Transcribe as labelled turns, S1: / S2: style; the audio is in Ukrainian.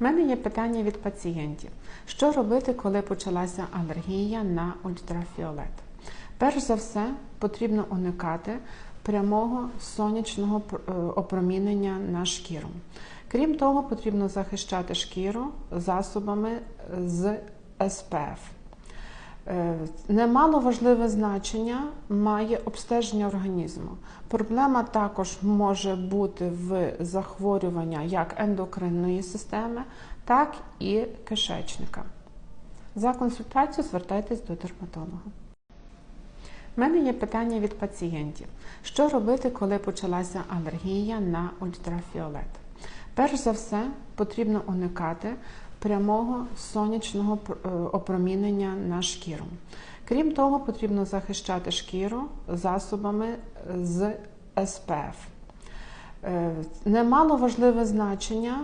S1: У мене є питання від пацієнтів: що робити, коли почалася алергія на ультрафіолет? Перш за все, потрібно уникати прямого сонячного е, опромінення на шкіру. Крім того, потрібно захищати шкіру засобами з СПФ. Е, Немало важливе значення має обстеження організму. Проблема також може бути в захворювання як ендокринної системи, так і кишечника. За консультацією звертайтесь до дерматолога. У мене є питання від пацієнтів: що робити, коли почалася алергія на ультрафіолет? Перш за все, потрібно уникати прямого сонячного е, опромінення на шкіру. Крім того, потрібно захищати шкіру засобами з СПФ. Е, Немало важливе значення